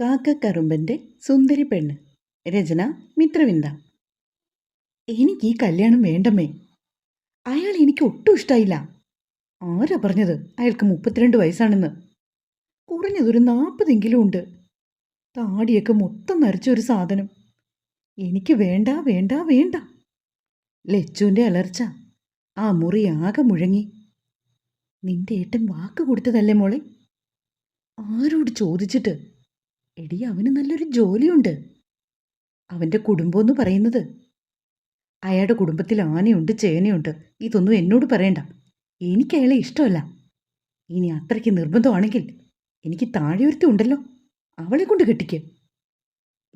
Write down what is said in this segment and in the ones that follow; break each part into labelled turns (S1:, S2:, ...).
S1: കാക്കക്കറുമ്പന്റെ സുന്ദരി പെണ്ണ്. രചന മിത്രവിന്ദ. എനിക്ക് ഈ കല്യാണം വേണ്ടമ്മേ. അയാൾ എനിക്ക് ഒട്ടും ഇഷ്ടമായില്ല ആരാ പറഞ്ഞത്? അയാൾക്ക് മുപ്പത്തിരണ്ട് വയസ്സാണെന്ന്. കുറഞ്ഞതൊരു നാൽപ്പതെങ്കിലും ഉണ്ട്. താടിയൊക്കെ മൊത്തം നരച്ച ഒരു സാധനം. എനിക്ക് വേണ്ട വേണ്ട വേണ്ട. ലച്ചുവിന്റെ അലർച്ച. ആ മുറി ആകെ മുഴങ്ങി. നിന്റെ ഏട്ടൻ വാക്ക് കൊടുത്തതല്ലേ മോളെ? ആരോട് ചോദിച്ചിട്ട്? എടി അവന് നല്ലൊരു ജോലിയുണ്ട്. അവന്റെ കുടുംബം എന്ന് പറയുന്നത്. അയാളുടെ കുടുംബത്തിൽ ആനയുണ്ട് ചേനയുണ്ട്. ഇതൊന്നും എന്നോട് പറയണ്ട. എനിക്ക് അയാളെ ഇഷ്ടമല്ല. ഇനി അത്രയ്ക്ക് നിർബന്ധമാണെങ്കിൽ എനിക്ക് താഴെയൊരുത്തി ഉണ്ടല്ലോ. അവളെ കൊണ്ട് കെട്ടിക്ക്.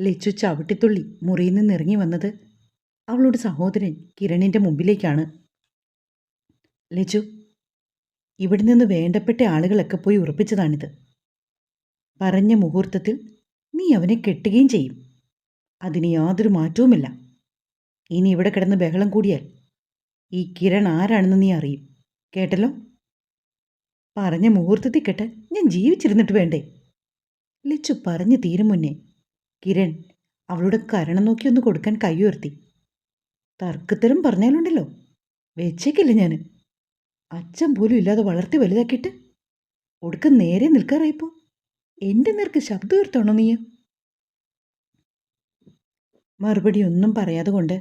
S1: ലച്ചു ചവിട്ടിത്തുള്ളി മുറിയിൽ നിന്ന് ഇറങ്ങി വന്നത് അവളുടെ സഹോദരൻ കിരണിന്റെ മുമ്പിലേക്കാണ്. ലച്ചു ഇവിടെ നിന്ന് വേണ്ടപ്പെട്ട ആളുകളൊക്കെ പോയി ഉറപ്പിച്ചതാണിത്. പറഞ്ഞ മുഹൂർത്തത്തിൽ അവനെ കെട്ടുകയും ചെയ്യും. അതിന് യാതൊരു മാറ്റവുമില്ല. ഇനി ഇവിടെ കിടന്ന് ബഹളം കൂടിയാൽ ഈ കിരൺ ആരാണെന്ന് നീ അറിയും. കേട്ടല്ലോ? പറഞ്ഞ മുഹൂർത്തത്തിൽ കെട്ട് ഞാൻ ജീവിച്ചിരുന്നിട്ട് വേണ്ടേ? ലച്ചു പറഞ്ഞു തീരും മുന്നേ കിരൺ അവളുടെ കരണം നോക്കി ഒന്ന് കൊടുക്കാൻ കൈയുയർത്തി തർക്കത്തരം പറഞ്ഞാലുണ്ടല്ലോ. വെച്ചേക്കില്ല ഞാൻ അച്ഛൻ പോലും ഇല്ലാതെ വളർത്തി വലുതാക്കിയിട്ട്? ഒടുക്കം നേരെ നിൽക്കാറായിപ്പോ? എന്റെ നേർക്ക് ശബ്ദം ഉയർത്തണോ നീ മറുപടി ഒന്നും പറയാതെ കൊണ്ട്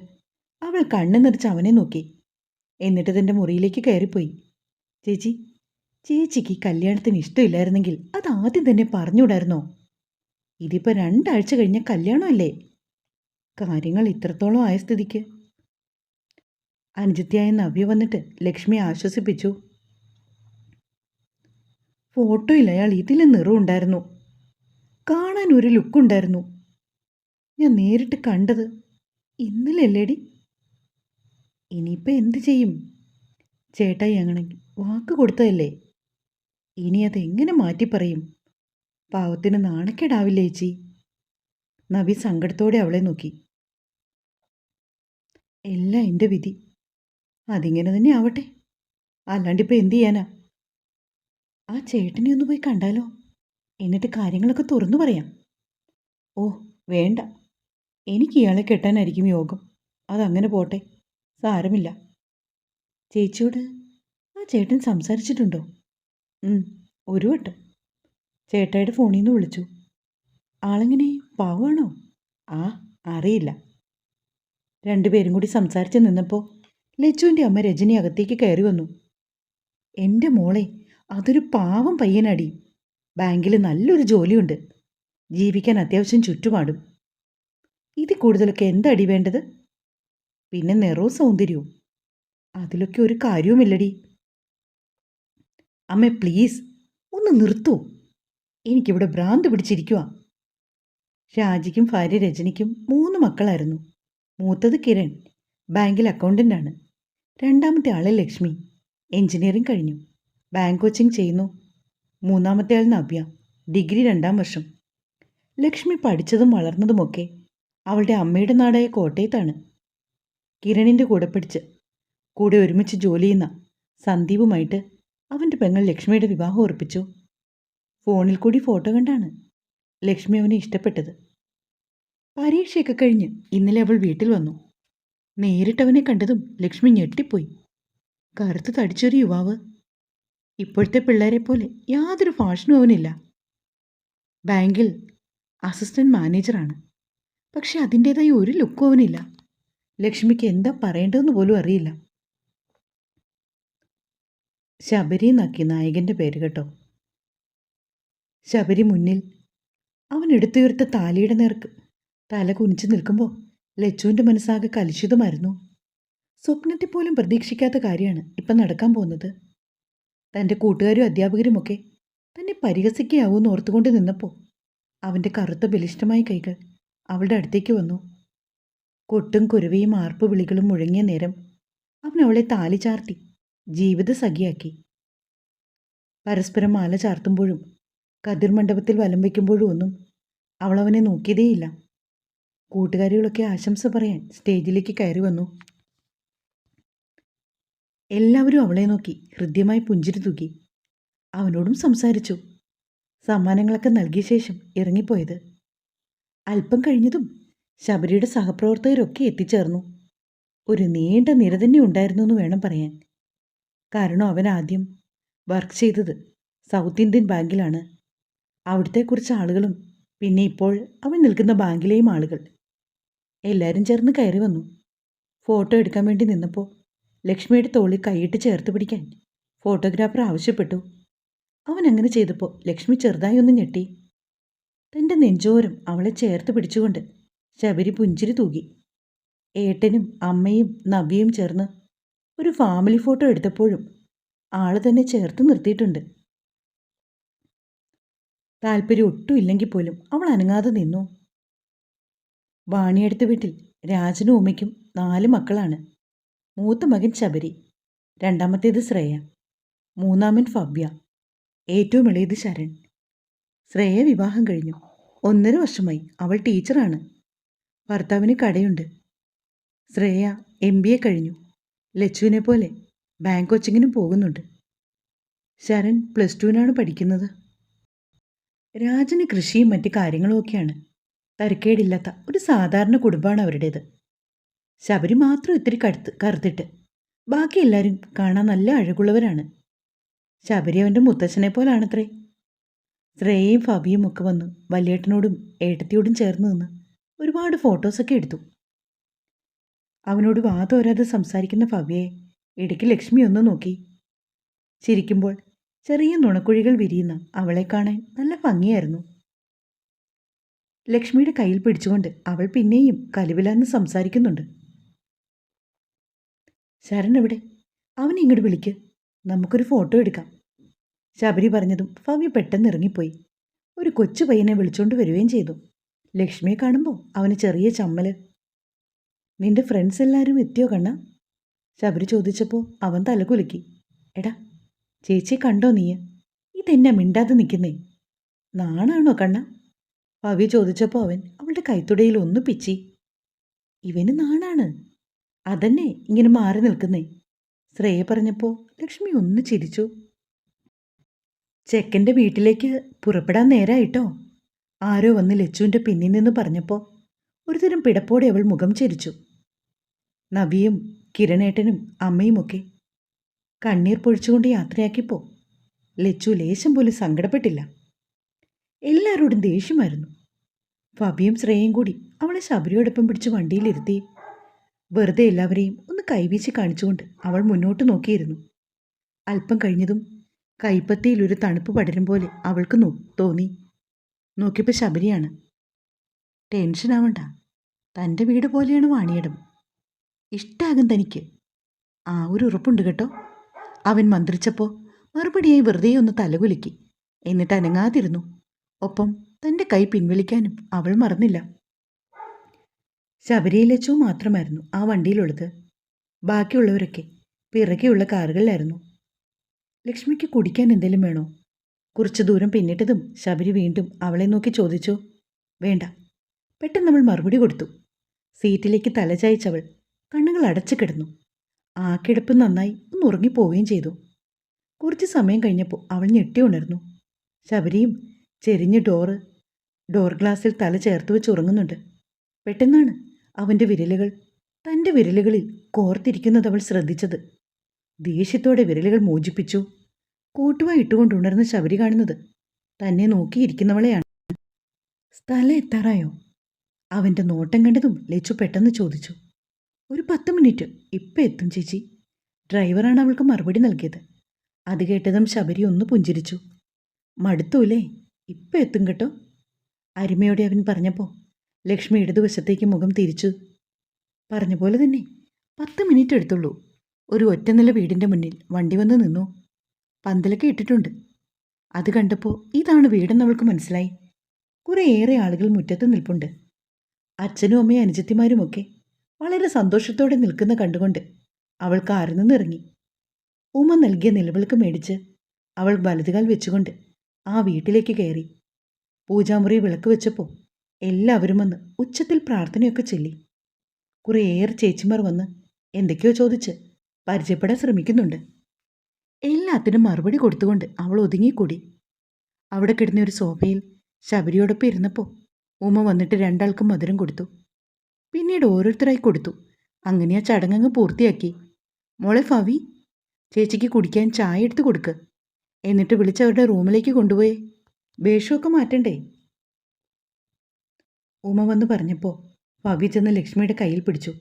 S1: അവൾ കണ്ണു നിറച്ച് അവനെ നോക്കി. എന്നിട്ട് തന്റെ മുറിയിലേക്ക് കയറിപ്പോയി. ചേച്ചി ചേച്ചിക്ക് കല്യാണത്തിന് ഇഷ്ടമില്ലായിരുന്നെങ്കിൽ അത് ആദ്യം തന്നെ പറഞ്ഞുകൂടായിരുന്നോ? ഇതിപ്പോൾ രണ്ടാഴ്ച കഴിഞ്ഞ കല്യാണമല്ലേ? കാര്യങ്ങൾ ഇത്രത്തോളം ആയ സ്ഥിതിക്ക്. അനുജത്തിയായ നവ്യ വന്നിട്ട് ലക്ഷ്മി ആശ്വസിപ്പിച്ചു. ഫോട്ടോയിൽ അയാൾ ഇതിലെ നിറമുണ്ടായിരുന്നു കാണാൻ ഒരു ലുക്കുണ്ടായിരുന്നു ഞാൻ നേരിട്ട് കണ്ടത് ഇന്നലെയല്ലേടി. ഇനിയിപ്പോൾ എന്ത് ചെയ്യും? ചേട്ടായി അങ്ങനെ വാക്ക് കൊടുത്തതല്ലേ? ഇനി അതെങ്ങനെ മാറ്റി പറയും? പാവത്തിന് നാണക്കേടാവില്ലേ ചേച്ചി? നവി സങ്കടത്തോടെ അവളെ നോക്കി. എല്ലാം എന്റെ വിധി. അതിങ്ങനെ തന്നെ ആവട്ടെ. അല്ലാണ്ടിപ്പോൾ എന്തു ചെയ്യാനാ? ആ ചേട്ടനെ ഒന്ന് പോയി കണ്ടാലോ. എന്നിട്ട് കാര്യങ്ങളൊക്കെ തുറന്നു പറയാം. ഓ വേണ്ട. എനിക്ക് ഇയാളെ കെട്ടാനായിരിക്കും യോഗം. അതങ്ങനെ പോട്ടെ. സാരമില്ല. ചേച്ചിയോട് ആ ചേട്ടൻ സംസാരിച്ചിട്ടുണ്ടോ? ഒരു വട്ടം. ചേട്ടായുടെ ഫോണിൽ നിന്ന് വിളിച്ചു. ആളെങ്ങനെ പാവാണോ ആ അറിയില്ല. രണ്ടുപേരും കൂടി സംസാരിച്ച് നിന്നപ്പോൾ ലച്ചുവിന്റെ അമ്മ രജനി അകത്തേക്ക് കയറി വന്നു. എന്റെ മോളെ അതൊരു പാവം പയ്യനടി. ബാങ്കിൽ നല്ലൊരു ജോലിയുണ്ട്. ജീവിക്കാൻ അത്യാവശ്യം ചുറ്റുപാടും. ഇതിൽ കൂടുതലൊക്കെ എന്തടി വേണ്ടത്? പിന്നെ നിറവും സൗന്ദര്യവും. അതിലൊക്കെ ഒരു കാര്യവുമില്ലടി. അമ്മ പ്ലീസ് ഒന്ന് നിർത്തൂ. എനിക്കിവിടെ ഭ്രാന്ത് പിടിച്ചിരിക്കുക രാജിക്കും ഭാര്യ രജനിക്കും മൂന്ന് മക്കളായിരുന്നു. മൂത്തത് കിരൺ ബാങ്കിൽ അക്കൗണ്ടന്റാണ് രണ്ടാമത്തെ ആൾ ലക്ഷ്മി എഞ്ചിനീയറിംഗ് കഴിഞ്ഞു. ബാങ്ക് കോച്ചിങ് ചെയ്യുന്നു. മൂന്നാമത്തെ ആൾ നവ്യ ഡിഗ്രി രണ്ടാം വർഷം. ലക്ഷ്മി പഠിച്ചതും വളർന്നതുമൊക്കെ അവളുടെ അമ്മയുടെ നാടായ കോട്ടയത്താണ്. കിരണിന്റെ കൂടെ പിടിച്ച് കൂടെ ഒരുമിച്ച് ജോലി ചെയ്യുന്ന സന്ദീപുമായിട്ട് അവന്റെ പെങ്ങൾ ലക്ഷ്മിയുടെ വിവാഹം ഉറപ്പിച്ചു. ഫോണിൽ കൂടി ഫോട്ടോ കണ്ടാണ് ലക്ഷ്മി അവനെ ഇഷ്ടപ്പെട്ടത്. പരീക്ഷയൊക്കെ കഴിഞ്ഞ് ഇന്നലെ അവൾ വീട്ടിൽ വന്നു. നേരിട്ട് അവനെ കണ്ടതും ലക്ഷ്മി ഞെട്ടിപ്പോയി. കറുത്ത് തടിച്ചൊരു യുവാവ്. ഇപ്പോഴത്തെ പിള്ളേരെ പോലെ യാതൊരു ഫാഷനും അവനില്ല. ബാങ്കിൽ അസിസ്റ്റന്റ് മാനേജറാണ് പക്ഷെ അതിന്റേതായ ഒരു ലുക്കും അവനില്ല. ലക്ഷ്മിക്ക് എന്താ പറയേണ്ടതെന്ന് പോലും അറിയില്ല. ശബരി എന്നാക്കി നായകന്റെ പേര് കേട്ടോ. ശബരി മുന്നിൽ അവൻ എടുത്തുയർത്ത താലിയുടെ നേർക്ക് തല കുനിച്ചു നിൽക്കുമ്പോൾ ലച്ചുവിന്റെ മനസ്സാകെ കലുഷിതമായിരുന്നു. സ്വപ്നത്തെ പോലും പ്രതീക്ഷിക്കാത്ത കാര്യമാണ് ഇപ്പം നടക്കാൻ പോകുന്നത്. തന്റെ കൂട്ടുകാരും അധ്യാപകരുമൊക്കെ തന്നെ പരിഹസിക്കുകയാവുമെന്ന് ഓർത്തുകൊണ്ട് നിന്നപ്പോൾ അവന്റെ കറുത്ത ബലിഷ്ഠമായ കൈകൾ അവളുടെ അടുത്തേക്ക് വന്നു. കൊട്ടും കുരുവിയും ആർപ്പ് വിളികളും മുഴങ്ങിയ നേരം അവൻ അവളെ താലി ചാർത്തി ജീവിത സഖിയാക്കി. പരസ്പരം മാല ചാർത്തുമ്പോഴും കതിർ മണ്ഡപത്തിൽ വലം വയ്ക്കുമ്പോഴും ഒന്നും അവളവനെ നോക്കിയതേയില്ല. കൂട്ടുകാരികളൊക്കെ ആശംസ പറയാൻ സ്റ്റേജിലേക്ക് കയറി വന്നു. എല്ലാവരും അവളെ നോക്കി ഹൃദ്യമായി പുഞ്ചിരി തൂക്കി അവനോടും സംസാരിച്ചു. സമ്മാനങ്ങളൊക്കെ നൽകിയ ശേഷം ഇറങ്ങിപ്പോയത് അല്പം കഴിഞ്ഞതും ശബരിയുടെ സഹപ്രവർത്തകരൊക്കെ എത്തിച്ചേർന്നു. ഒരു നീണ്ട നിര തന്നെ ഉണ്ടായിരുന്നു എന്ന് വേണം പറയാൻ. കാരണം അവൻ ആദ്യം വർക്ക് ചെയ്തത് സൗത്ത് ഇന്ത്യൻ ബാങ്കിലാണ്. അവിടുത്തെ കുറച്ച് ആളുകളും പിന്നെ ഇപ്പോൾ അവൻ നിൽക്കുന്ന ബാങ്കിലെയും ആളുകൾ. എല്ലാവരും ചേർന്ന് കയറി വന്നു. ഫോട്ടോ എടുക്കാൻ വേണ്ടി നിന്നപ്പോൾ ലക്ഷ്മിയുടെ തോളി കൈയിട്ട് ചേർത്ത് പിടിക്കാൻ ഫോട്ടോഗ്രാഫർ ആവശ്യപ്പെട്ടു. അവൻ അങ്ങനെ ചെയ്തപ്പോൾ ലക്ഷ്മി ചെറുതായി ഒന്ന് ഞെട്ടി. തന്റെ നെഞ്ചോരം അവളെ ചേർത്ത് പിടിച്ചുകൊണ്ട് ശബരി പുഞ്ചിരി തൂകി. ഏട്ടനും അമ്മയും നവ്യയും ചേർന്ന് ഒരു ഫാമിലി ഫോട്ടോ എടുത്തപ്പോഴും ആൾ തന്നെ ചേർത്ത് നിർത്തിയിട്ടുണ്ട്. താല്പര്യം ഒട്ടും ഇല്ലെങ്കിൽ പോലും അവൾ അനങ്ങാതെ നിന്നു. വാണിയടുത്ത വീട്ടിൽ രാജനും ഉമ്മയ്ക്കും നാല് മക്കളാണ്. മൂത്ത മകൻ ശബരി രണ്ടാമത്തേത് ശ്രേയ മൂന്നാമൻ ഫവ്യ ഏറ്റവും ഇളയത് ശരൺ. ശ്രേയ വിവാഹം കഴിഞ്ഞു. ഒന്നര വർഷമായി. അവൾ ടീച്ചറാണ്. ഭർത്താവിന് കടയുണ്ട്. ശ്രേയ എം ബി എ കഴിഞ്ഞു. ലച്ചുവിനെ പോലെ ബാങ്ക് കോച്ചിങ്ങിനും പോകുന്നുണ്ട്. ശരൺ പ്ലസ് ടുവിനാണ് പഠിക്കുന്നത്. രാജന് കൃഷിയും മറ്റ് കാര്യങ്ങളും ഒക്കെയാണ്. തരക്കേടില്ലാത്ത ഒരു സാധാരണ കുടുംബമാണ് അവരുടേത്. ശബരി മാത്രം ഇത്തിരി കടുത്ത് കറുത്തിട്ട്. ബാക്കി എല്ലാവരും കാണാൻ നല്ല അഴകുള്ളവരാണ്. ശബരി അവന്റെ മുത്തച്ഛനെ പോലാണത്രേ. ശ്രേയയും ഫബിയും ഒക്കെ വന്ന് വലിയേട്ടനോടും ഏട്ടത്തിയോടും ചേർന്ന് നിന്ന് ഒരുപാട് ഫോട്ടോസൊക്കെ എടുത്തു. അവനോട് വാതോരാതെ സംസാരിക്കുന്ന ഫബിയെ ഇടയ്ക്ക് ലക്ഷ്മി ഒന്ന് നോക്കി. ചിരിക്കുമ്പോൾ ചെറിയ നുണക്കുഴികൾ വിരിയുന്ന അവളെ കാണാൻ നല്ല ഭംഗിയായിരുന്നു. ലക്ഷ്മിയുടെ കയ്യിൽ പിടിച്ചുകൊണ്ട് അവൾ പിന്നെയും കലുവിലാന്ന് സംസാരിക്കുന്നുണ്ട്. ശരൺ എവിടെ? അവൻ ഇങ്ങോട്ട് വിളിക്ക്. നമുക്കൊരു ഫോട്ടോ എടുക്കാം. ശബരി പറഞ്ഞതും ഭവ്യ പെട്ടെന്ന് ഇറങ്ങിപ്പോയി. ഒരു കൊച്ചു പയ്യനെ വിളിച്ചുകൊണ്ട് വരികയും ചെയ്തു. ലക്ഷ്മിയെ കാണുമ്പോൾ അവന് ചെറിയ ചമ്മൽ. നിന്റെ ഫ്രണ്ട്സ് എല്ലാവരും എത്തിയോ കണ്ണ? ശബരി ചോദിച്ചപ്പോൾ അവൻ തലകുലുക്കി എടാ ചേച്ചി കണ്ടോ നീ ഇതെന്നെ മിണ്ടാതെ നിൽക്കുന്നേ നാണാണോ കണ്ണ? പവി ചോദിച്ചപ്പോൾ അവൻ അവളുടെ കൈത്തുടയിൽ ഒന്ന് പിച്ചി. ഇവന് നാണാണ്. അതന്നെ ഇങ്ങനെ മാറി നിൽക്കുന്നേ? ശ്രേയ പറഞ്ഞപ്പോൾ ലക്ഷ്മി ഒന്ന് ചിരിച്ചു. ചെക്കന്റെ വീട്ടിലേക്ക് പുറപ്പെടാൻ നേരായിട്ടോ? ആരോ വന്ന് ലച്ചുവിന്റെ പിന്നിൽ നിന്ന് പറഞ്ഞപ്പോൾ ഒരുതരം പിടപ്പോടെ അവൾ മുഖം ചിരിച്ചു. നവിയും കിരണേട്ടനും അമ്മയുമൊക്കെ കണ്ണീർ പൊഴിച്ചുകൊണ്ട് യാത്രയാക്കിപ്പോ ലച്ചു ലേശം പോലും സങ്കടപ്പെട്ടില്ല. എല്ലാവരോടും ദേഷ്യമായിരുന്നു. ഫബിയും ശ്രേയയും കൂടി അവളെ ശബരിയോടൊപ്പം പിടിച്ച് വണ്ടിയിലിരുത്തി വെറുതെ എല്ലാവരെയും ഒന്ന് കൈവീശി കാണിച്ചുകൊണ്ട് അവൾ മുന്നോട്ട് നോക്കിയിരുന്നു. അല്പം കഴിഞ്ഞതും കൈപ്പത്തിയിൽ ഒരു തണുപ്പ് പടരും പോലെ അവൾക്ക് തോന്നി. നോക്കിയപ്പോൾ ശബരിയാണ്. ടെൻഷൻ ആവണ്ട. തന്റെ വീട് പോലെയാണ് വാണിയടം. ഇഷ്ടാകും തനിക്ക്. ആ ഒരു ഉറപ്പുണ്ട് കേട്ടോ. അവൻ മന്ത്രിച്ചപ്പോൾ മറുപടിയായി വെറുതെ ഒന്ന് തലകുലുക്കി. എന്നിട്ട് അനങ്ങാതിരുന്നു. ഒപ്പം തന്റെ കൈ പിൻവലിക്കാനും അവൾ മറന്നില്ല. ശബരിയിലച്ചോ മാത്രമായിരുന്നു ആ വണ്ടിയിലുള്ളത്. ബാക്കിയുള്ളവരൊക്കെ പിറകെയുള്ള കാറുകളിലായിരുന്നു. ലക്ഷ്മിക്ക് കുടിക്കാൻ എന്തെങ്കിലും വേണോ? കുറച്ചു ദൂരം പിന്നിട്ടതും ശബരി വീണ്ടും അവളെ നോക്കി ചോദിച്ചു. വേണ്ട. പെട്ടെന്ന് അവൾ മറുപടി കൊടുത്തു. സീറ്റിലേക്ക് തലചായ്ച്ചവൾ കണ്ണുകൾ അടച്ചു കിടന്നു. ആ കിടപ്പ് നന്നായി ഒന്ന് ഉറങ്ങിപ്പോവുകയും ചെയ്തു. കുറച്ച് സമയം കഴിഞ്ഞപ്പോൾ അവൾ ഞെട്ടി ഉണർന്നു. ശബരിയും ചെരിഞ്ഞ് ഡോറ് ഡോർ ഗ്ലാസ്സിൽ തല ചേർത്ത് വെച്ച് ഉറങ്ങുന്നുണ്ട്. പെട്ടെന്നാണ് അവന്റെ വിരലുകൾ തന്റെ വിരലുകളിൽ കോർത്തിരിക്കുന്നത് അവൾ ശ്രദ്ധിച്ചത്. ദേഷ്യത്തോടെ വിരലുകൾ മോചിപ്പിച്ചു. കൂട്ടുവായി ഇട്ടുകൊണ്ട് ഉണർന്ന് ശബരി കാണുന്നത് തന്നെ നോക്കിയിരിക്കുന്നവളെയാണ്. സ്ഥലം എത്താറായോ? അവന്റെ നോട്ടം കണ്ടതും ലച്ചു പെട്ടെന്ന് ചോദിച്ചു. ഒരു പത്ത് മിനിറ്റ് ഇപ്പം എത്തും ചേച്ചി. ഡ്രൈവറാണ് അവൾക്ക് മറുപടി നൽകിയത്. അത് കേട്ടതും ശബരി ഒന്ന് പുഞ്ചിരിച്ചു. മടുത്തൂലേ ഇപ്പം എത്തും കേട്ടോ. അരുമയോടെ അവൻ പറഞ്ഞപ്പോൾ ലക്ഷ്മി ഇടതുവശത്തേക്ക് മുഖം തിരിച്ചു. പറഞ്ഞ പോലെ തന്നെ പത്ത് മിനിറ്റ് എടുത്തുള്ളൂ. ഒരു ഒറ്റനില വീടിന്റെ മുന്നിൽ വണ്ടി വന്ന് നിന്നു. പന്തലൊക്കെ ഇട്ടിട്ടുണ്ട്. അത് കണ്ടപ്പോൾ ഇതാണ് വീടെന്ന് അവൾക്ക് മനസ്സിലായി. കുറേയേറെ ആളുകൾ മുറ്റത്ത് നിൽപ്പുണ്ട്. അച്ഛനും അമ്മയും അനുജത്തിമാരുമൊക്കെ വളരെ സന്തോഷത്തോടെ നിൽക്കുന്ന കണ്ടുകൊണ്ട് അവൾക്ക് കാറിൽ നിന്നിറങ്ങി ഉമ്മ നൽകിയ നിലവിളക്ക് മേടിച്ച് അവൾ വലതുകാൽ വെച്ചുകൊണ്ട് ആ വീട്ടിലേക്ക് കയറി. പൂജാമുറി വിളക്ക് വെച്ചപ്പോൾ എല്ലാവരും വന്ന് ഉച്ചത്തിൽ പ്രാർത്ഥനയൊക്കെ ചൊല്ലി. കുറേയേറെ ചേച്ചിമാർ വന്ന് എന്തൊക്കെയോ ചോദിച്ച് പരിചയപ്പെടാൻ ശ്രമിക്കുന്നുണ്ട്. എല്ലാത്തിനും മറുപടി കൊടുത്തുകൊണ്ട് അവൾ ഒതുങ്ങിക്കൂടി. അവിടെ കിടന്ന ഒരു സോഫയിൽ ശബരിയോടൊപ്പം ഇരുന്നപ്പോൾ ഉമ്മ വന്നിട്ട് രണ്ടാൾക്കും മധുരം കൊടുത്തു. പിന്നീട് ഓരോരുത്തരായി കൊടുത്തു. അങ്ങനെ ആ ചടങ്ങങ്ങ് പൂർത്തിയാക്കി. മോളെ ഫവി ചേച്ചിക്ക് കുടിക്കാൻ ചായ എടുത്തു കൊടുക്ക്. എന്നിട്ട് വിളിച്ചവരുടെ റൂമിലേക്ക് കൊണ്ടുപോയേ. വേഷമൊക്കെ മാറ്റണ്ടേ? ഉമ്മ വന്ന് പറഞ്ഞപ്പോൾ ഫവി ചെന്ന് ലക്ഷ്മിയുടെ കയ്യിൽ പിടിച്ചു.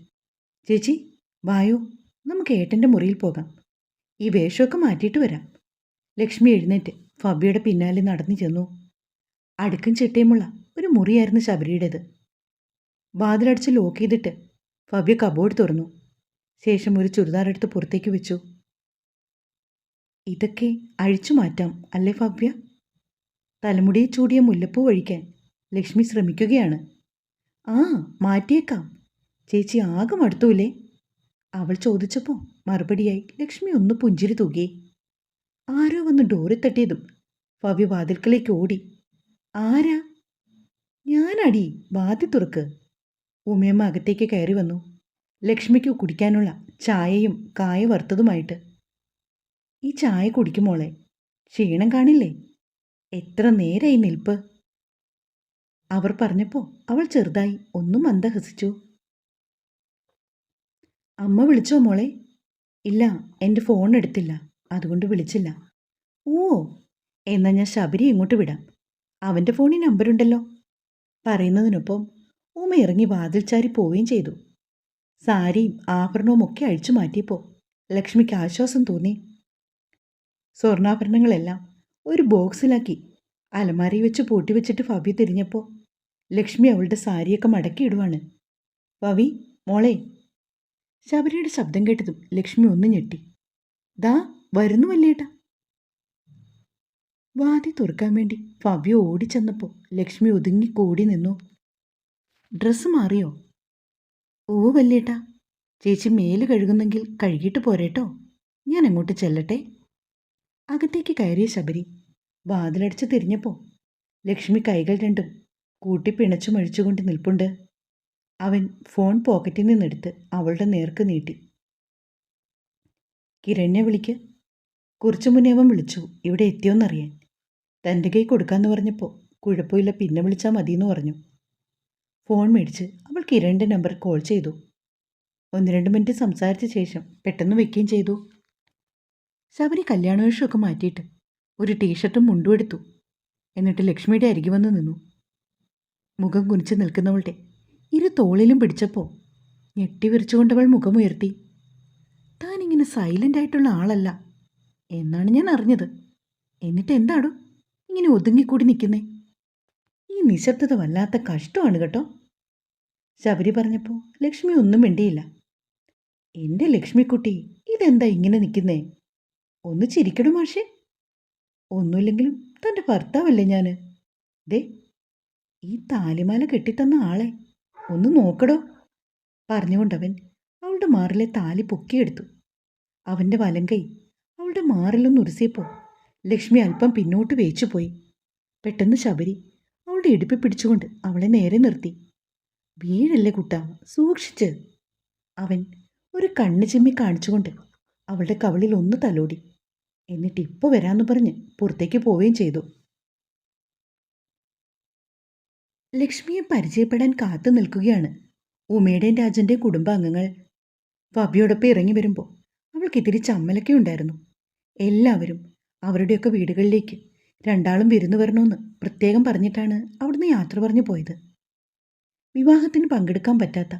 S1: ചേച്ചി വായോ നമുക്ക് ഏട്ടന്റെ മുറിയിൽ പോകാം. ഈ വേഷമൊക്കെ മാറ്റിയിട്ട് വരാം. ലക്ഷ്മി എഴുന്നേറ്റ് ഫബിയുടെ പിന്നാലെ നടന്നു ചെന്നു. അടുക്കും ചിട്ടയുമുള്ള ഒരു മുറിയായിരുന്നു ശബരിയുടേത്. വാതിലടിച്ച് ലോക്ക് ചെയ്തിട്ട് ഫബിയ കബോർഡ് തുറന്നു. ശേഷം ഒരു ചുരിദാർ എടുത്ത് പുറത്തേക്ക് വെച്ചു. ഇതൊക്കെ അഴിച്ചു മാറ്റാം അല്ലേ ഫവ്യ തലമുടിയെ ചൂടിയ മുല്ലപ്പൂ ഒഴിക്കാൻ ലക്ഷ്മി ശ്രമിക്കുകയാണ്. ആ മാറ്റിയേക്കാം. ചേച്ചി ആകെ മടുത്തൂലേ അവൾ ചോദിച്ചപ്പോൾ മറുപടിയായി ലക്ഷ്മി ഒന്ന് പുഞ്ചിരി തൂകി. ആരോ വന്ന് ഡോറി തട്ടിയതും? ഭവ്യ വാതിൽക്കലേക്ക് ഓടി. ആരാ? ഞാനടി വാതി തുറക്ക്. ഉമയമ്മ അകത്തേക്ക് കയറി വന്നു. ലക്ഷ്മിക്ക് കുടിക്കാനുള്ള ചായയും കായ വറുത്തതുമായിട്ട്. ഈ ചായ കുടിക്കുമോളെ ക്ഷീണം കാണില്ലേ? എത്ര നേരായി നിൽപ്പ്. അവർ പറഞ്ഞപ്പോൾ അവൾ ചെറുതായി ഒന്നും മന്ദഹസിച്ചു. അമ്മ വിളിച്ചോ മോളെ? ഇല്ല എന്റെ ഫോൺ എടുത്തില്ല. അതുകൊണ്ട് വിളിച്ചില്ല. ഓ എന്നാൽ ഞാൻ ശബരി ഇങ്ങോട്ട് വിടാം. അവന്റെ ഫോണിൽ നമ്പറുണ്ടല്ലോ പറയുന്നതിനൊപ്പം ഉമ്മ ഇറങ്ങി വാതിൽ ചാരി പോവുകയും ചെയ്തു. സാരിയും ആഭരണവും ഒക്കെ അഴിച്ചു മാറ്റിയപ്പോൾ ലക്ഷ്മിക്ക് ആശ്വാസം തോന്നി. സ്വർണാഭരണങ്ങളെല്ലാം ഒരു ബോക്സിലാക്കി അലമാരി വെച്ച് പൂട്ടി വെച്ചിട്ട് ഫവി തിരിഞ്ഞപ്പോൾ ലക്ഷ്മി അവളുടെ സാരിയൊക്കെ മടക്കിയിടുവാണ്. ഫവി മോളെ ശബരിയുടെ ശബ്ദം കേട്ടതും ലക്ഷ്മി ഒന്ന് ഞെട്ടി. ദാ വരുന്നു വല്ലേട്ട വാതി തുറക്കാൻ വേണ്ടി ഭവ്യ ഓടിച്ചെന്നപ്പോൾ ലക്ഷ്മി ഒതുങ്ങി കൂടി നിന്നു. ഡ്രസ്സ് മാറിയോ? ഓ വല്ലേട്ട ചേച്ചി മേൽ കഴുകുന്നെങ്കിൽ കഴുകിയിട്ട് പോരേട്ടോ. ഞാൻ അങ്ങോട്ട് ചെല്ലട്ടെ. അകത്തേക്ക് കയറിയ ശബരി വാതിലടച്ച് തിരിഞ്ഞപ്പോൾ ലക്ഷ്മി കൈകൾ രണ്ടും കൂട്ടി പിണച്ചു മഴിച്ചുകൊണ്ട് നിൽപ്പുണ്ട്. അവൻ ഫോൺ പോക്കറ്റിൽ നിന്നെടുത്ത് അവളുടെ നേർക്ക് നീട്ടി. കിരണിനെ വിളിക്ക്. കുറച്ചു മുന്നേ അവൻ വിളിച്ചു. ഇവിടെ എത്തിയോന്നറിയാൻ. തന്റെ കൈ കൊടുക്കാമെന്ന് പറഞ്ഞപ്പോൾ കുഴപ്പമില്ല പിന്നെ വിളിച്ചാൽ മതിയെന്ന് പറഞ്ഞു. ഫോൺ മേടിച്ച് അവൾ കിരണിന്റെ നമ്പർ കോൾ ചെയ്തു. ഒന്ന് രണ്ട് മിനിറ്റ് സംസാരിച്ച ശേഷം പെട്ടെന്ന് വെക്കുകയും ചെയ്തു. ശബരി കല്യാണ വേഷമൊക്കെ മാറ്റിയിട്ട് ഒരു ടീഷർട്ടും മുണ്ടും എടുത്തു. എന്നിട്ട് ലക്ഷ്മിയുടെ അരികെ വന്ന് നിന്നു. മുഖം കുനിച്ച് നിൽക്കുന്നവളുടെ ഇരു തോളിലും പിടിച്ചപ്പോൾ ഞെട്ടി വിരിച്ചുകൊണ്ടവൾ മുഖമുയർത്തി. താൻ ഇങ്ങനെ സൈലന്റ് ആയിട്ടുള്ള ആളല്ല. എന്നാണ് ഞാൻ അറിഞ്ഞത്. എന്നിട്ട് എന്താടോ? ഇങ്ങനെ ഒതുങ്ങിക്കൂടി നിൽക്കുന്നേ ഈ നിശബ്ദത വല്ലാത്ത കഷ്ടമാണ് കേട്ടോ. ശബരി പറഞ്ഞപ്പോൾ ലക്ഷ്മി ഒന്നും മിണ്ടിയില്ല. എന്റെ ലക്ഷ്മിക്കുട്ടി ഇതെന്താ ഇങ്ങനെ നിൽക്കുന്നേ ഒന്ന് ചിരിക്കണം മാഷേ. ഒന്നുമില്ലെങ്കിലും തന്റെ ഭർത്താവല്ലേ ഞാൻ ദേ ഈ താലിമാല കെട്ടിത്തന്ന ആളെ ഒന്ന് നോക്കടോ. പറഞ്ഞുകൊണ്ടവൻ അവളുടെ മാറിലെ താലി പൊക്കിയെടുത്തു. അവന്റെ വലങ്കൈ അവളുടെ മാറിലൊന്ന് ഉരസിയപ്പോൾ ലക്ഷ്മി അല്പം പിന്നോട്ട് വേച്ചുപോയി പെട്ടെന്ന് ശബരി അവളുടെ ഇടുപ്പി പിടിച്ചുകൊണ്ട് അവളെ നേരെ നിർത്തി. വീഴല്ലേ കുട്ട സൂക്ഷിച്ച്. അവൻ ഒരു കണ്ണ് ചിമ്മി കാണിച്ചുകൊണ്ട് അവളുടെ കവളിൽ ഒന്ന് തലോടി. എന്നിട്ട് ഇപ്പോൾ വരാമെന്ന് പറഞ്ഞ് പുറത്തേക്ക് പോവുകയും ചെയ്തു. ലക്ഷ്മിയെ പരിചയപ്പെടാൻ കാത്തു നിൽക്കുകയാണ്. ഉമയുടെയും രാജന്റെ കുടുംബാംഗങ്ങൾ. ഫബിയോടൊപ്പം ഇറങ്ങി വരുമ്പോൾ അവൾക്ക് ഇത്തിരി ചമ്മലൊക്കെ ഉണ്ടായിരുന്നു. എല്ലാവരും അവരുടെയൊക്കെ വീടുകളിലേക്ക് രണ്ടാളും വിരുന്നു വരണമെന്ന് പ്രത്യേകം പറഞ്ഞിട്ടാണ് അവിടുന്ന് യാത്ര പറഞ്ഞു പോയത്. വിവാഹത്തിന് പങ്കെടുക്കാൻ പറ്റാത്ത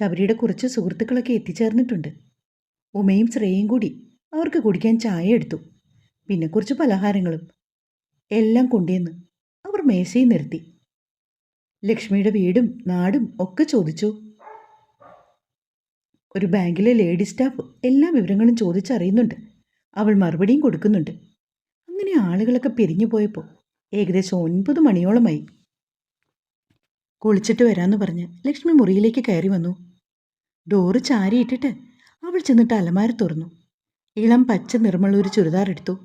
S1: ശബരിയുടെ കുറച്ച് സുഹൃത്തുക്കളൊക്കെ എത്തിച്ചേർന്നിട്ടുണ്ട്. ഉമയും ശ്രേയയും കൂടി അവർക്ക് കുടിക്കാൻ ചായ എടുത്തു. പിന്നെ കുറച്ച് പലഹാരങ്ങളും എല്ലാം കൊണ്ടുവന്ന് അവർ മേശയിൽ നിർത്തി. ലക്ഷ്മിയുടെ വീടും നാടും ഒക്കെ ചോദിച്ചു. ഒരു ബാങ്കിലെ ലേഡി സ്റ്റാഫ് എല്ലാ വിവരങ്ങളും ചോദിച്ചറിയുന്നുണ്ട്. അവൾ മറുപടിയും കൊടുക്കുന്നുണ്ട്. അങ്ങനെ ആളുകളൊക്കെ പിരിഞ്ഞു പോയപ്പോൾ ഏകദേശം ഒൻപത് മണിയോളമായി. കുളിച്ചിട്ട് വരാമെന്ന് പറഞ്ഞ് ലക്ഷ്മി മുറിയിലേക്ക് കയറി വന്നു. ഡോറ് ചാരിയിട്ടിട്ട് അവൾ ചെന്നിട്ട് അലമാര തുറന്നു. ഇളം പച്ച നിറമുള്ള ഒരു ചുരിദാർ എടുത്തു.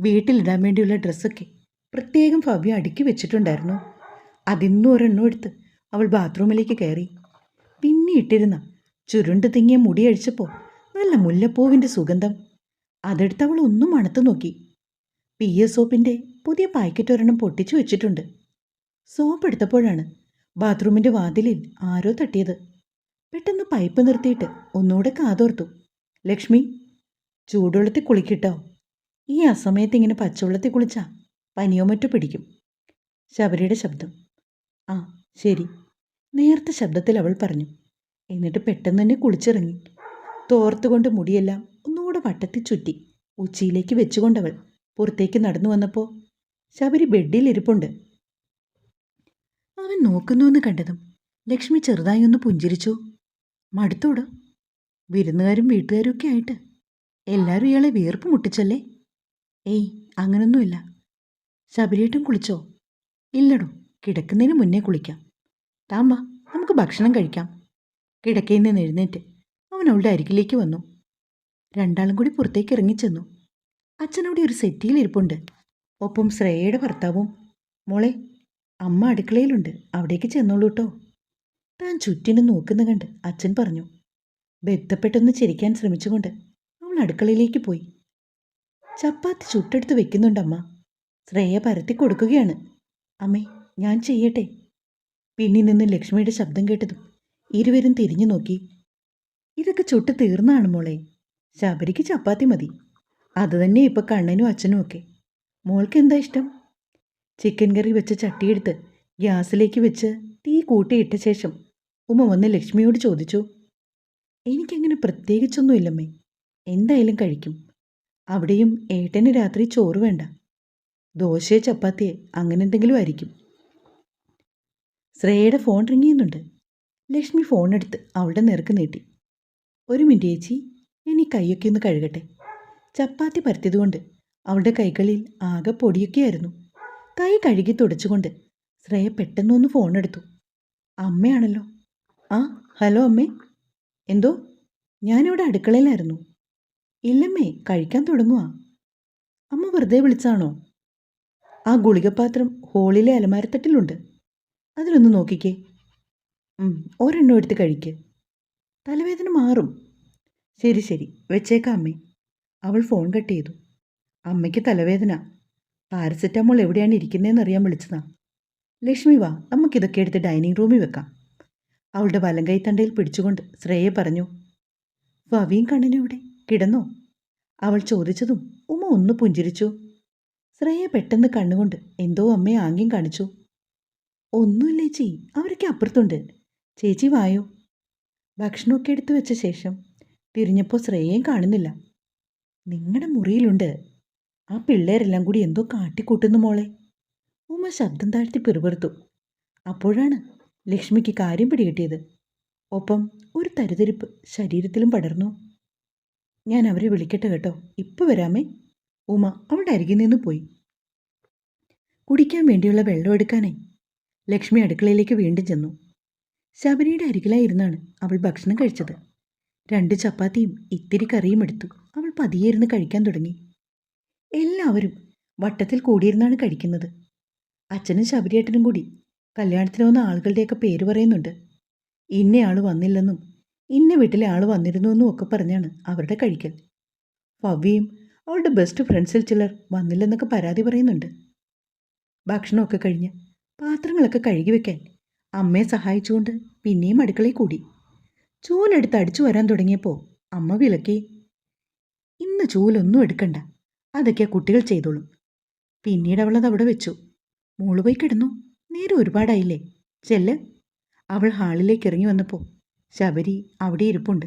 S1: വീട്ടിലിടാൻ വേണ്ടിയുള്ള ഡ്രസ്സൊക്കെ പ്രത്യേകം ഭവ്യ അടുക്കി വെച്ചിട്ടുണ്ടായിരുന്നു. അതിന്നും ഒരെണ്ണം എടുത്ത് അവൾ ബാത്റൂമിലേക്ക് കയറി. പിന്നെ ഇട്ടിരുന്ന ചുരുണ്ട് തിങ്ങിയ മുടി അഴിച്ചപ്പോൾ നല്ല മുല്ലപ്പൂവിന്റെ സുഗന്ധം. അതെടുത്ത് അവൾ ഒന്നും മണത്തു നോക്കി. പി എസ് സോപ്പിന്റെ പുതിയ പാക്കറ്റ് ഒരെണ്ണം പൊട്ടിച്ചു വെച്ചിട്ടുണ്ട്. സോപ്പ് എടുത്തപ്പോഴാണ് ബാത്റൂമിന്റെ വാതിലിൽ ആരോ തട്ടിയത്. പെട്ടെന്ന് പൈപ്പ് നിർത്തിയിട്ട് ഒന്നുകൂടെ കാതോർത്തു. ലക്ഷ്മി ചൂടുവെള്ളത്തിൽ കുളിക്കിട്ടോ? ഈ അസമയത്ത് ഇങ്ങനെ പച്ചവെള്ളത്തിൽ കുളിച്ചാൽ പനിയോ മറ്റോ പിടിക്കും? ശബരിയുടെ ശബ്ദം. ആ ശരി. നേർത്ത ശബ്ദത്തിൽ അവൾ പറഞ്ഞു. എന്നിട്ട് പെട്ടെന്ന് തന്നെ കുളിച്ചിറങ്ങി. തോർത്തുകൊണ്ട് മുടിയെല്ലാം ഒന്നുകൂടെ വട്ടത്തിൽ ചുറ്റി ഉച്ചയിലേക്ക് വെച്ചുകൊണ്ടവൾ പുറത്തേക്ക് നടന്നു വന്നപ്പോൾ ശബരി ബെഡിൽ ഇരിപ്പുണ്ട്. അവൻ നോക്കുന്നുവെന്ന് കണ്ടതും ലക്ഷ്മി ചെറുതായി ഒന്ന് പുഞ്ചിരിച്ചു. മടുത്തോട്? വിരുന്നുകാരും വീട്ടുകാരും ഒക്കെ ആയിട്ട്. എല്ലാവരും ഇയാളെ വിയർപ്പ് മുട്ടിച്ചല്ലേ? ഏയ് അങ്ങനൊന്നുമില്ല. ശബരിയേട്ടൻ കുളിച്ചോ? ഇല്ലടോ. കിടക്കുന്നതിന് മുന്നേ കുളിക്കാം. താൻ നമുക്ക് ഭക്ഷണം കഴിക്കാം. കിടക്കയിൽ നിന്ന് എഴുന്നേറ്റ് അവൻ അവളുടെ അരികിലേക്ക് വന്നു. രണ്ടാളും കൂടി പുറത്തേക്ക് ഇറങ്ങിച്ചെന്നു. അച്ഛനവിടെ ഒരു സെറ്റിയിൽ ഇരിപ്പുണ്ട്. ഒപ്പം ശ്രേയയുടെ ഭർത്താവും. മോളെ അമ്മ അടുക്കളയിലുണ്ട്. അവിടേക്ക് ചെന്നോളൂ കേട്ടോ താൻ ചുറ്റിനും നോക്കുന്ന കണ്ട് അച്ഛൻ പറഞ്ഞു. ബന്ധപ്പെട്ടൊന്ന് ചിരിക്കാൻ ശ്രമിച്ചുകൊണ്ട് അവൾ അടുക്കളയിലേക്ക് പോയി. ചപ്പാത്തി ചുട്ടെടുത്ത് വെക്കുന്നുണ്ടമ്മ. ശ്രേയ പരത്തി കൊടുക്കുകയാണ്. അമ്മേ ഞാൻ ചെയ്യട്ടെ. പിന്നിൽ നിന്ന് ലക്ഷ്മിയുടെ ശബ്ദം കേട്ടതും ഇരുവരും തിരിഞ്ഞു നോക്കി. ഇതൊക്കെ ചുട്ട് തീർന്നാണ് മോളെ. ശബരിക്ക് ചപ്പാത്തി മതി. അതുതന്നെ ഇപ്പൊ കണ്ണനും അച്ഛനും ഒക്കെ. മോൾക്ക് എന്താ ഇഷ്ടം? ചിക്കൻ കറി വെച്ച് ചട്ടിയെടുത്ത് ഗ്യാസിലേക്ക് വെച്ച് തീ കൂട്ടിയിട്ട ശേഷം ഉമ്മ വന്ന് ലക്ഷ്മിയോട് ചോദിച്ചു എനിക്കങ്ങനെ പ്രത്യേകിച്ചൊന്നുമില്ലമ്മേ. എന്തായാലും കഴിക്കും. അവിടെയും ഏട്ടന് രാത്രി ചോറ് വേണ്ട. ദോശയോ ചപ്പാത്തിയെ അങ്ങനെ എന്തെങ്കിലും ആയിരിക്കും. ശ്രേയയുടെ ഫോൺ റിങ് ചെയ്യുന്നുണ്ട്. ലക്ഷ്മി ഫോൺ എടുത്ത് അവളുടെ നേർക്ക് നീട്ടി. ഒരു മിനിറ്റ് ചേച്ചി ഞാൻ ഈ കൈയൊക്കെ ഒന്ന് കഴുകട്ടെ. ചപ്പാത്തി പരത്തിയതുകൊണ്ട് അവളുടെ കൈകളിൽ ആകെ പൊടിയൊക്കെയായിരുന്നു. കൈ കഴുകി തുടച്ചുകൊണ്ട് ശ്രേയ പെട്ടെന്നൊന്ന് ഫോൺ എടുത്തു. അമ്മയാണല്ലോ. ആ ഹലോ അമ്മേ. എന്തോ? ഞാനിവിടെ അടുക്കളയിലായിരുന്നു. ഇല്ലമ്മേ കഴിക്കാൻ തുടങ്ങുക അമ്മ വെറുതെ വിളിച്ചാണോ? ആ ഗുളികപാത്രം ഹോളിലെ അലമാരത്തട്ടിലുണ്ട്. അതിലൊന്ന് നോക്കിക്കേ. ഒരെണ്ണം എടുത്ത് കഴിക്ക്. തലവേദന മാറും. ശരി ശരി. വെച്ചേക്കാം അമ്മേ. അവൾ ഫോൺ കട്ട് ചെയ്തു. അമ്മയ്ക്ക് തലവേദന. പാരസെറ്റാമോൾ എവിടെയാണ് ഇരിക്കുന്നതെന്ന് അറിയാൻ വിളിച്ചതാ. ലക്ഷ്മി വാ. നമുക്കിതൊക്കെ എടുത്ത് ഡൈനിങ് റൂമിൽ വെക്കാം. അവളുടെ വലം കൈത്തണ്ടയിൽ പിടിച്ചുകൊണ്ട് ശ്രേയ പറഞ്ഞു വവിയും കണ്ണിനും ഇവിടെ. കിടന്നോ. അവൾ ചോദിച്ചതും ഉമ്മ ഒന്ന് പുഞ്ചിരിച്ചു. ശ്രേയ പെട്ടെന്ന് കണ്ണുകൊണ്ട് എന്തോ അമ്മയെ ആംഗ്യം കാണിച്ചു. ഒന്നുമില്ല ചേച്ചി അവരൊക്കെ അപ്പുറത്തുണ്ട്. ചേച്ചി വായോ? ഭക്ഷണമൊക്കെ എടുത്തു വെച്ച ശേഷം തിരിഞ്ഞപ്പോൾ ശ്രേയയും കാണുന്നില്ല. നിങ്ങളുടെ മുറിയിലുണ്ട്. ആ പിള്ളേരെല്ലാം കൂടി എന്തോ കാട്ടിക്കൂട്ടുന്നു മോളെ. ഉമ്മ ശബ്ദം താഴ്ത്തി പിറുപിറുത്തു. അപ്പോഴാണ് ലക്ഷ്മിക്ക് കാര്യം പിടികിട്ടിയത്. ഒപ്പം ഒരു തരുതരിപ്പ് ശരീരത്തിലും പടർന്നു. ഞാൻ അവരെ വിളിക്കട്ടെ കേട്ടോ. ഇപ്പോൾ വരാമേ. ഉമ അവളുടെ അരികിൽ നിന്ന് പോയി. കുടിക്കാൻ വേണ്ടിയുള്ള വെള്ളം എടുക്കാനേ ലക്ഷ്മി അടുക്കളയിലേക്ക് വീണ്ടും ചെന്നു. ശബരിയുടെ അരികിലായിരുന്നാണ് അവൾ ഭക്ഷണം കഴിച്ചത്. രണ്ട് ചപ്പാത്തിയും ഇത്തിരി കറിയും എടുത്തു. അവൾ പതിയെ ഇരുന്ന് കഴിക്കാൻ തുടങ്ങി. എല്ലാവരും വട്ടത്തിൽ കൂടിയിരുന്നാണ് കഴിക്കുന്നത്. അച്ഛനും ശബരിയേട്ടനും കൂടി കല്യാണത്തിന് വന്ന ആളുകളുടെയൊക്കെ പേര് പറയുന്നുണ്ട്. ഇന്നയാൾ വന്നില്ലെന്നും ഇന്ന വീട്ടിലെ ആൾ വന്നിരുന്നുവെന്നും ഒക്കെ പറഞ്ഞാണ് അവരുടെ കഴിക്കൽ. ഭവ്യയും അവളുടെ ബെസ്റ്റ് ഫ്രണ്ട്സിൽ ചിലർ വന്നില്ലെന്നൊക്കെ പരാതി പറയുന്നുണ്ട്. ഭക്ഷണമൊക്കെ കഴിഞ്ഞ് പാത്രങ്ങളൊക്കെ കഴുകി വെക്കാൻ. അമ്മയെ സഹായിച്ചുകൊണ്ട് പിന്നെയും അടുക്കളയിൽ കൂടി. ചൂലെടുത്ത് അടിച്ചു വരാൻ തുടങ്ങിയപ്പോൾ അമ്മ വിളക്കി ഇന്ന് ചൂലൊന്നും എടുക്കണ്ട. അതൊക്കെ കുട്ടികൾ ചെയ്തോളും. പിന്നീട് അവളത് അവിടെ വെച്ചു. മോൾ പോയി കിടന്നു. നേരെ ഒരുപാടായില്ലേ? ചെല്ല്. അവൾ ഹാളിലേക്ക് ഇറങ്ങി വന്നപ്പോൾ ശബരി അവിടെ ഇരിപ്പുണ്ട്.